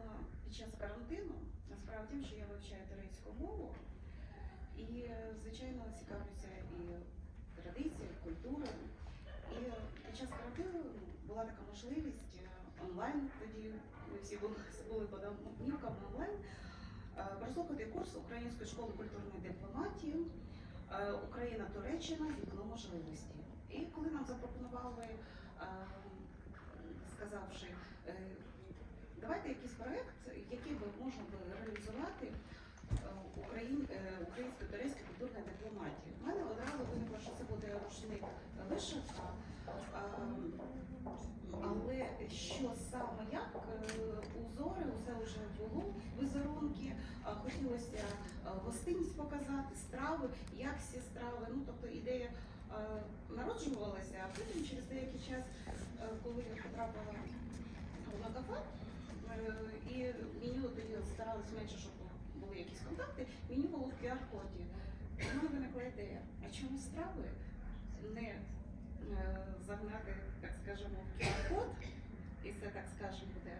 коли під час карантину, справа в що я вивчаю турецьку мову і, звичайно, цікавлюся і традицією, культурою. І під час карантину була така можливість е, онлайн, тоді ми всі були, були під домівками онлайн, е, прослухати курс Української школи культурної дипломатії е, Україна Туреччина вікно можливості. І коли нам запропонували, сказавши, давайте якийсь проект, який би можна би реалізувати е, Україн, е, українсько-турецької культурної дипломатії. У мене одразу виникло, що це буде рушник вишивка. Але що саме як е, узори, усе вже було, візерунки, хотілося гостинність показати, страви, як всі страви. Ну тобто ідея народжувалася, а потім через деякий час, коли я потрапила на кафе, і меню тоді старалися менше, щоб були якісь контакти, меню було в QR-коді. У мене виникла ідея, а чому страви не е, загнати, так скажемо, в QR-код, і це, так скажемо, буде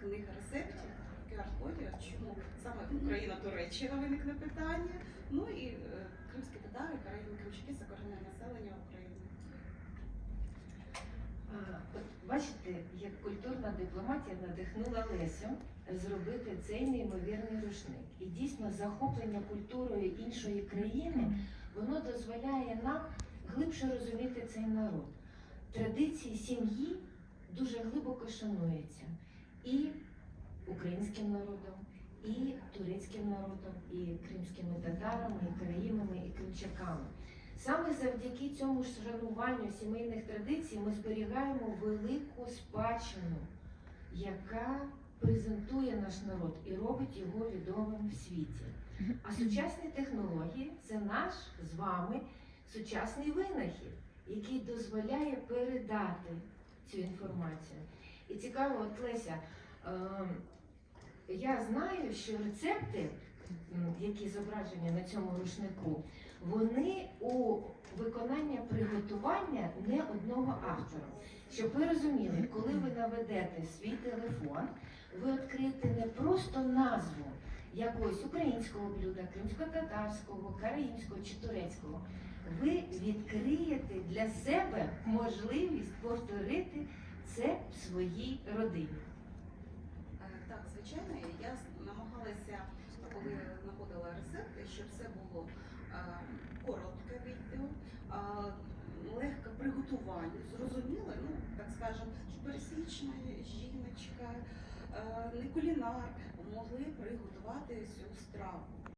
книга рецептів в QR-коді, чому саме Україна Туреччина виникне питання. Ну і е, кримські татари, караївні кримчаки це корінне населення України. А, от Бачите, як культурна дипломатія надихнула Лесю зробити цей неймовірний рушник. І дійсно захоплення культурою іншої країни воно дозволяє нам глибше розуміти цей народ. Традиції сім'ї дуже глибоко шануються і українським народом, і турецьким народом, і кримськими татарами, і караїмами, і кримчаками. Саме завдяки цьому шануванню сімейних традицій ми зберігаємо велику спадщину, яка презентує наш народ і робить його відомим в світі. А сучасні технології це наш з вами сучасний винахід, який дозволяє передати цю інформацію. І цікаво, от Леся, ем, я знаю, що рецепти, які зображені на цьому рушнику, вони у виконання приготування не одного автора. Щоб ви розуміли, коли ви наведете свій телефон, ви відкриєте не просто назву якогось українського блюда, кримсько-татарського, караїмського чи турецького. Ви відкриєте для себе можливість повторити це в своїй родині. Е, Так, звичайно, я намагалася, коли знаходила рецепти, щоб це було Е, коротке відео, е, легке приготування, зрозуміло, ну так скажемо, що пересічна жіночка, е, не кулінар могли приготувати цю страву.